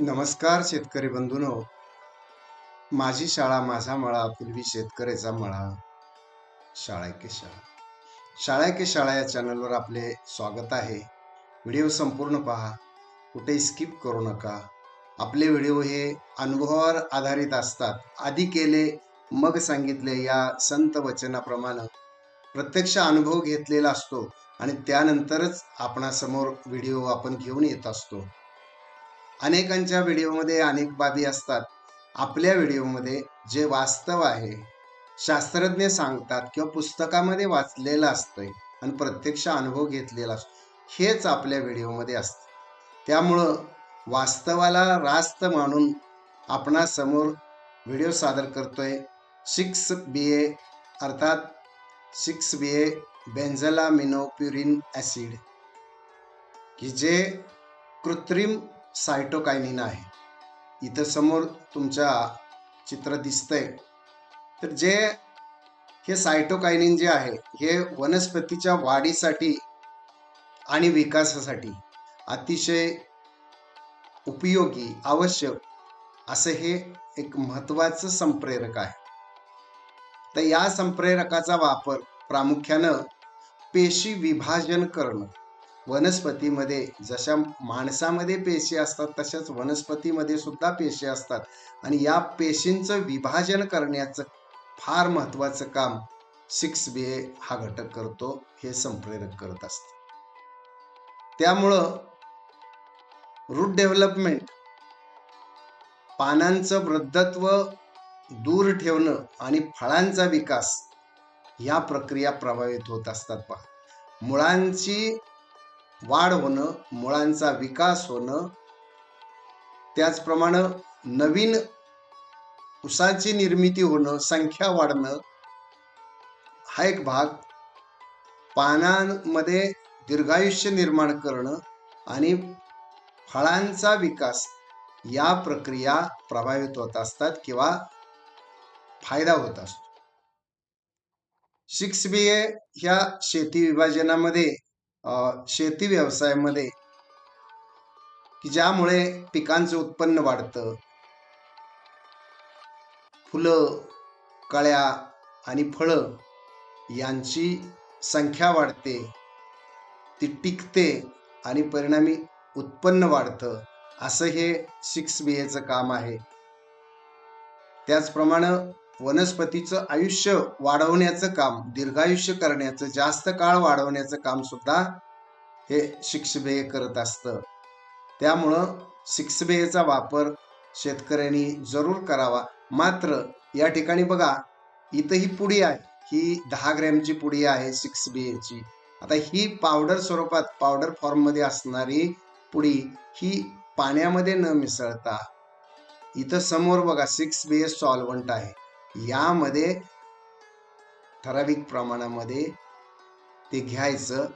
नमस्कार शेतकरी बंधूनो. माझी शाळा माझा मळा पूर्वी शेतकऱ्याचा मळा. शाळा के शाळा. शाळा के शाळा या चॅनलवर आपले स्वागत आहे. व्हिडिओ संपूर्ण पहा. कुठे स्किप करू नका. आपले व्हिडिओ हे अनुभवावर आधारित असतात. आधी केले मग सांगितले या संत वचनाप्रमाणे. प्रत्यक्ष अनुभव घेतलेला असतो आणि त्यानंतरच आपणासमोर व्हिडिओ आपण घेऊन येत असतो. अनेकांच्या व्हिडिओमध्ये अनेक बाबी असतात. आपल्या व्हिडिओमध्ये जे वास्तव आहे शास्त्रज्ञ सांगतात किंवा पुस्तकामध्ये वाचलेलं असतंय आणि प्रत्यक्ष अनुभव घेतलेला असतो हेच आपल्या व्हिडिओमध्ये असतं. त्यामुळं वास्तवाला रास्त मानून आपणासमोर व्हिडिओ सादर करतोय सिक्स बी ए अर्थात सिक्स बी ए बेन्झला मिनोप्युरिन ॲसिड की जे कृत्रिम सायटोकायनिन आहे. इथं समोर तुमच्या चित्र दिसतंय. तर जे हे सायटोकायनिन जे आहे हे वनस्पतीच्या वाढीसाठी आणि विकासासाठी अतिशय उपयोगी आवश्यक असं हे एक महत्वाचं संप्रेरक आहे. तर या संप्रेरकाचा वापर प्रामुख्यानं पेशी विभाजन करणं वनस्पतीमध्ये जशा माणसामध्ये पेशी असतात तशाच वनस्पतीमध्ये सुद्धा पेशी असतात. आणि या पेशींचं विभाजन करण्याचं फार महत्वाचं काम सिक्स बी ए हा घटक करतो हे संप्रेरक करत असत. त्यामुळं रूट डेव्हलपमेंट पानांचं वृद्धत्व दूर ठेवणं आणि फळांचा विकास या प्रक्रिया प्रभावित होत असतात पहा. मुळांची वाढ होणं मुळांचा विकास होणं. त्याचप्रमाणे नवीन उसाची निर्मिती होणं संख्या वाढणं. हा एक भाग. पानांमध्ये दीर्घायुष्य निर्माण करणं आणि फळांचा विकास या प्रक्रिया प्रभावित होत असतात किंवा फायदा होत असतो. सिक्स बी ए ह्या शेती विभाजनामध्ये शेती व्यवसायामध्ये की ज्यामुळे पिकांचं उत्पन्न वाढतं फुलं कळ्या आणि फळं यांची संख्या वाढते ती टिकते आणि परिणामी उत्पन्न वाढतं असं हे सिक्स बी एचं काम आहे. त्याचप्रमाणे वनस्पतीचं आयुष्य वाढवण्याचं काम दीर्घायुष्य करण्याचं जास्त काळ वाढवण्याचं काम सुद्धा हे शिक्षबेय करत असतं. त्यामुळं शिक्षबेयचा वापर शेतकऱ्यांनी जरूर करावा. मात्र या ठिकाणी बघा इथं ही पुडी आहे. ही दहा ग्रॅमची पुडी आहे सिक्स ची आता ही पावडर स्वरूपात पावडर फॉर्ममध्ये असणारी पुडी ही पाण्यामध्ये न मिसळता इथं समोर बघा सिक्स बी एस सॉल्वंट आहे. यामध्ये ठराविक प्रमाणामध्ये ते घ्यायचं.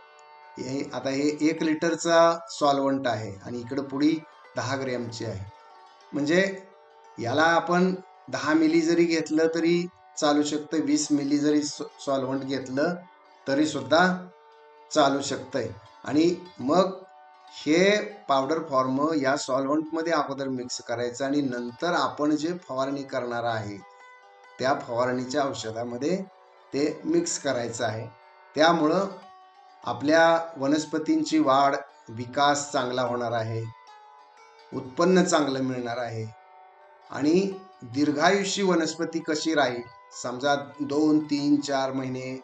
हे आता हे एक लिटरचा सॉल्वंट आहे आणि इकडं पुढी दहा ग्रॅमची आहे. म्हणजे याला आपण दहा मिली जरी घेतलं तरी चालू शकतं. वीस मिली जरी सॉल्वंट घेतलं तरी सुद्धा चालू शकतंय. आणि मग हे पावडर फॉर्म या सॉल्वंटमध्ये अगोदर मिक्स करायचं आणि नंतर आपण जे फवारणी करणार आहे त्या फवारणीच्या औषधामध्ये ते मिक्स करायचं आहे. त्यामुळं आपल्या वनस्पतींची वाढ विकास चांगला होणार आहे. उत्पन्न चांगलं मिळणार आहे. आणि दीर्घायुषी वनस्पती कशी राहील समजा दोन तीन चार महिने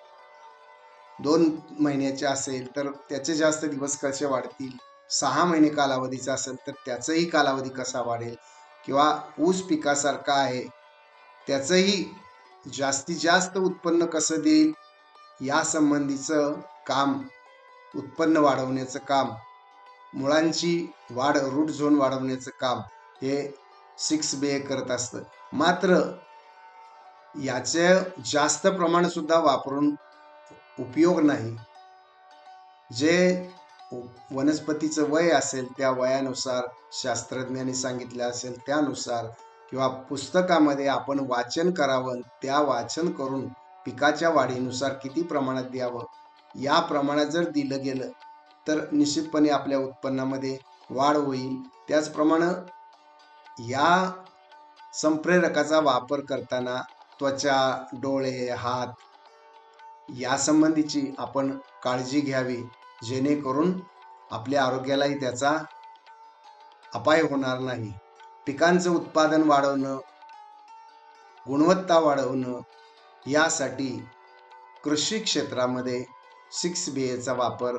दोन महिन्याचे असेल तर त्याचे जास्त दिवस कसे वाढतील? सहा महिने कालावधीचा असेल तर त्याचाही कालावधी कसा वाढेल? किंवा ऊस पिकासारखा आहे त्याचंही जास्तीत जास्त उत्पन्न कसं देईल? यासंबंधीचं काम उत्पन्न वाढवण्याचं काम मुळांची वाढ रूट झोन वाढवण्याचं काम हे सिक्स बे करत असतं. मात्र याचे जास्त प्रमाण सुद्धा वापरून उपयोग नाही. जे वनस्पतीचं वय असेल त्या वयानुसार शास्त्रज्ञांनी सांगितलं असेल त्यानुसार किंवा पुस्तकामध्ये आपण वाचन करावं त्या वाचन करून पिकाच्या वाढीनुसार किती प्रमाणात द्यावं या प्रमाणात जर दिलं गेलं तर निश्चितपणे आपल्या उत्पन्नामध्ये वाढ होईल. त्याचप्रमाणे या संप्रेरकाचा वापर करताना त्वचा डोळे हात यासंबंधीची आपण काळजी घ्यावी जेणेकरून आपल्या आरोग्यालाही त्याचा अपाय होणार नाही. पिकांचं उत्पादन वाढवणं गुणवत्ता वाढवणं यासाठी कृषी क्षेत्रामध्ये सिक्स बी एचा वापर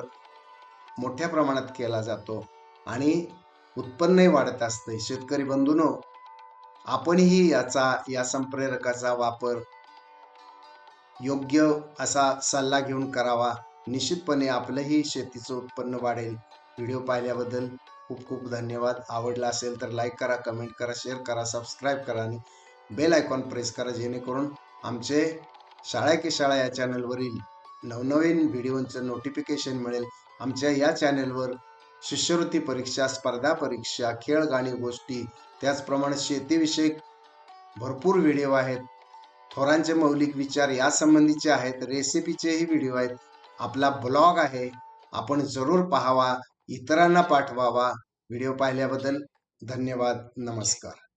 मोठ्या प्रमाणात केला जातो आणि उत्पन्नही वाढत असते. शेतकरी बंधूनो आपणही याचा या संप्रेरकाचा वापर योग्य असा सल्ला घेऊन करावा. निश्चितपणे आपलंही शेतीचं उत्पन्न वाढेल. व्हिडिओ पाहिल्याबद्दल खूप खूप धन्यवाद. आवडला असेल तर लाईक करा कमेंट करा शेअर करा सबस्क्राईब करा आणि बेल आयकॉन प्रेस करा जेणेकरून आमचे शाळा की शाळा या चॅनलवरील नवनवीन व्हिडिओंचं नोटिफिकेशन मिळेल. आमच्या या चॅनलवर शिष्यवृत्ती परीक्षा स्पर्धा परीक्षा खेळ गाणी गोष्टी त्याचप्रमाणे शेतीविषयक भरपूर व्हिडिओ आहेत. थोरांचे मौलिक विचार यासंबंधीचे आहेत. रेसिपीचेही व्हिडिओ आहेत. आपला ब्लॉग आहे. आपण जरूर पाहावा. इतरांना पाठवावा. व्हिडिओ पाहिल्याबद्दल धन्यवाद. नमस्कार.